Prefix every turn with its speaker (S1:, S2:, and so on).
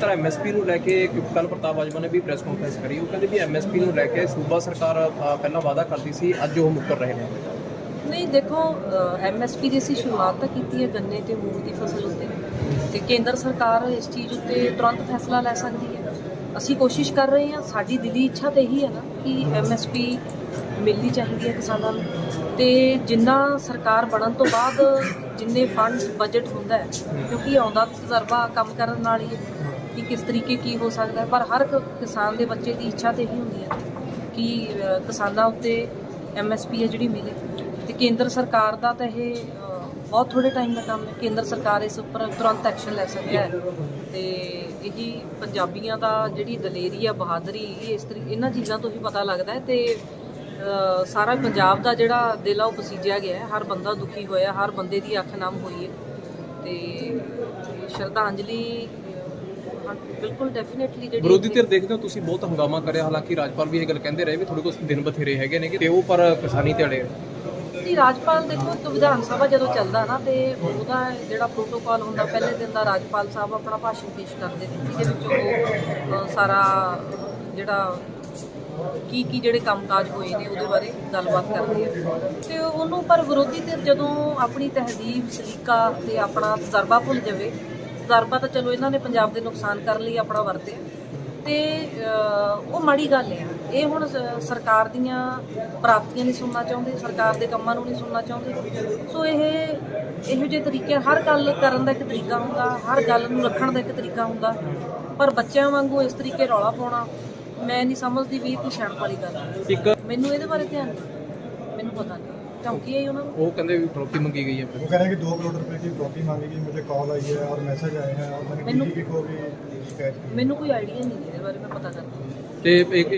S1: Sir MSP ਨੂੰ ਲੈ ਕੇ ਕੱਲ ਪ੍ਰਤਾਪ ਬਾਜਵਾ ਨੇ ਵੀ ਪ੍ਰੈਸ ਕਾਨਫਰੰਸ ਕਰੀ। ਉਹ ਕਹਿੰਦੇ ਵੀ ਐਮਐਸਪੀ ਨੂੰ ਲੈ ਕੇ ਸੂਬਾ ਸਰਕਾਰ ਅ, ਪਹਿਲਾਂ ਵਾਅਦਾ ਕਰਦੀ ਸੀ ਅੱਜ ਉਹ ਮੁੱਕਰ ਰਹੇ ਨੇ।
S2: ਨਹੀਂ ਦੇਖੋ ਐਮਐਸਪੀ ਦੀ ਅਸੀਂ ਸ਼ੁਰੂਆਤ ਤਾਂ ਕੀਤੀ ਹੈ ਗੰਨੇ ਤੇ ਮੂੰਗ ਦੀ ਫਸਲ ਉੱਤੇ। ਤੇ ਕੇਂਦਰ ਸਰਕਾਰ ਇਸ ਚੀਜ਼ ਉੱਤੇ ਤੁਰੰਤ ਫੈਸਲਾ ਲੈ ਸਕਦੀ ਹੈ। ਅਸੀਂ ਕੋਸ਼ਿਸ਼ ਕਰ ਰਹੇ ਹਾਂ ਸਾਡੀ ਦਿਲੀ ਇੱਛਾ ਤੇ ਇਹੀ ਹੈ ਨਾ ਕਿ ਐਮਐਸਪੀ ਮਿਲਣੀ ਚਾਹੀਦੀ ਹੈ ਕਿਸਾਨਾਂ ਨੂੰ। ਤੇ ਜਿੰਨਾ ਸਰਕਾਰ ਬਣਨ ਤੋਂ ਬਾਅਦ ਜਿੰਨੇ ਫੰਡਸ ਬਜਟ ਹੁੰਦਾ ਹੈ ਕਿਉਂਕਿ ਆਉਂਦਾ ਤਜਰਬਾ ਕੰਮ ਕਰਨ ਨਾਲ ਹੀ। ਕਿ ਕਿਸ ਤਰੀਕੇ ਕੀ ਹੋ ਸਕਦਾ ਹੈ, ਪਰ ਹਰ ਇੱਕ ਕਿਸਾਨ ਦੇ ਬੱਚੇ ਦੀ ਇੱਛਾ ਤੇ ਇਹੀ ਹੁੰਦੀ ਹੈ ਕਿ ਕਿਸਾਨਾਂ ਉੱਤੇ ਐਮਐਸਪੀ ਹੈ ਜਿਹੜੀ ਮਿਲੇ। ਤੇ ਕੇਂਦਰ ਸਰਕਾਰ ਦਾ ਤਾਂ ਇਹ ਬਹੁਤ ਥੋੜੇ ਟਾਈਮ ਦਾ ਕੰਮ ਹੈ। ਕੇਂਦਰ ਸਰਕਾਰ ਇਸ ਉੱਪਰ ਤੁਰੰਤ ਐਕਸ਼ਨ ਲੈ ਸਕਦੀ ਹੈ। ਤੇ ਇਹੀ ਪੰਜਾਬੀਆਂ ਦਾ ਜਿਹੜੀ ਦਲੇਰੀ ਆ, ਬਹਾਦਰੀ, ਇਹ ਇਸ ਤਰੀ, ਇਹਨਾਂ ਚੀਜ਼ਾਂ ਤੋਂ ਹੀ ਪਤਾ ਲੱਗਦਾ ਹੈ। ਤੇ ਸਾਰਾ ਪੰਜਾਬ ਦਾ ਜਿਹੜਾ ਦਿਲ ਆ, ਉਹ ਬਸੀਜਿਆ ਗਿਆ ਹੈ। ਹਰ ਬੰਦਾ ਦੁਖੀ ਹੋਇਆ, ਹਰ ਬੰਦੇ ਦੀ ਅੱਖ ਨਮ ਹੋਈ ਹੈ। ਤੇ ਸ਼ਰਧਾਂਜਲੀ ਹਾਂ, ਬਿਲਕੁਲ ਡੈਫੀਨਿਟਲੀ ਜਿਹੜੀ
S1: ਵਿਰੋਧੀ ਧਿਰ ਦੇਖਦੇ ਹੋ ਤੁਸੀਂ? ਬਹੁਤ ਹੰਗਾਮਾ ਕਰਿਆ ਹਾਲਾਂਕਿ ਰਾਜਪਾਲ ਵੀ ਇਹ ਗੱਲ ਕਹਿੰਦੇ ਰਹੇ ਵੀ ਤੁਹਾਡੇ ਕੋਲ ਦਿਨ ਬਥੇਰੇ ਹੈਗੇ ਨੇ ਕਿ ਤੇ ਉਹ ਪਰ ਕਿਸਾਨੀ ਧੜੇ
S2: ਜੀ ਰਾਜਪਾਲ ਦੇਖੋ ਵਿਧਾਨ ਸਭਾ ਜਦੋਂ ਚੱਲਦਾ ਨਾ ਤੇ ਉਹਦਾ ਜਿਹੜਾ ਪ੍ਰੋਟੋਕਾਲ ਹੁੰਦਾ ਪਹਿਲੇ ਦਿਨ ਦਾ ਰਾਜਪਾਲ ਸਾਹਿਬ ਆਪਣਾ ਭਾਸ਼ਣ ਪੇਸ਼ ਕਰਦੇ ਨੇ ਜਿਹਦੇ ਵਿੱਚ ਉਹ ਸਾਰਾ ਜਿਹੜਾ ਕੀ ਕੀ ਜਿਹੜੇ ਕੰਮਕਾਜ ਹੋਏ ਨੇ ਉਹਦੇ ਬਾਰੇ ਗੱਲਬਾਤ ਕਰਦੇ ਆ। ਤੇ ਉਹਨੂੰ ਪਰ ਵਿਰੋਧੀ ਤੇ ਜਦੋਂ ਆਪਣੀ ਤਹਿਜ਼ੀਬ ਸਲੀਕਾ ਤੇ ਆਪਣਾ ਤਜਰਬਾ ਭੁੱਲ ਜਾਵੇ ਤਜਰਬਾ ਤਾਂ ਚਲੋ ਇਹਨਾਂ ਨੇ ਪੰਜਾਬ ਦੇ ਨੁਕਸਾਨ ਕਰਨ ਲਈ ਆਪਣਾ ਵਰਤਿਆ ਤੇ ਉਹ ਮਾੜੀ ਗੱਲ ਹੈ ਇਹ ਹੁਣ ਸਰਕਾਰ ਦੀਆਂ ਪ੍ਰਾਪਤੀਆਂ ਨਹੀਂ ਸੁਣਨਾ ਚਾਹੁੰਦੇ ਸਰਕਾਰ ਦੇ ਕੰਮਾਂ ਨੂੰ ਨਹੀਂ ਸੁਣਨਾ ਚਾਹੁੰਦੇ। ਸੋ ਇਹ ਇਹੋ ਜਿਹੇ ਤਰੀਕੇ ਹਰ ਗੱਲ ਕਰਨ ਦਾ ਇੱਕ ਤਰੀਕਾ ਹੁੰਦਾ ਹਰ ਗੱਲ ਨੂੰ ਰੱਖਣ ਦਾ ਇੱਕ ਤਰੀਕਾ ਹੁੰਦਾ। ਪਰ ਬੱਚਿਆਂ ਵਾਂਗੂ ਇਸ ਤਰੀਕੇ ਰੌਲਾ ਪਾਉਣਾ ਮੈਂ ਨਹੀਂ ਸਮਝਦੀ ਵੀ ਇਹ ਕੋਈ ਸਿਆਣਪ ਵਾਲੀ ਗੱਲ ਹੈ ਮੈਨੂੰ ਇਹਦੇ ਬਾਰੇ ਧਿਆਨ ਨਹੀਂ। ਮੈਨੂੰ ਪਤਾ ਨਹੀਂ। ਧਮਕੀ ਆਈ ਉਹਨਾਂ ਨੂੰ
S1: ਉਹ ਕਹਿੰਦੇ ਵੀ ਫਰੋਤੀ ਮੰਗੀ ਗਈ ਹੈ
S3: वो कह रहे हैं कि दो करोड़ रुपए की प्रॉपर्टी मांगी गई मुझे कॉल आई है और मैसेज आए हैं और मैंने
S2: मैंने-
S3: डीजीपी को भी शिकायत की
S2: ਮੈਨੂੰ ਕੋਈ ਆਈਡੀਆ ਨਹੀਂ ਇਹਦੇ ਬਾਰੇ ਮੈਂ ਪਤਾ ਕਰਦਾ
S1: ਤੇ ਇੱਕ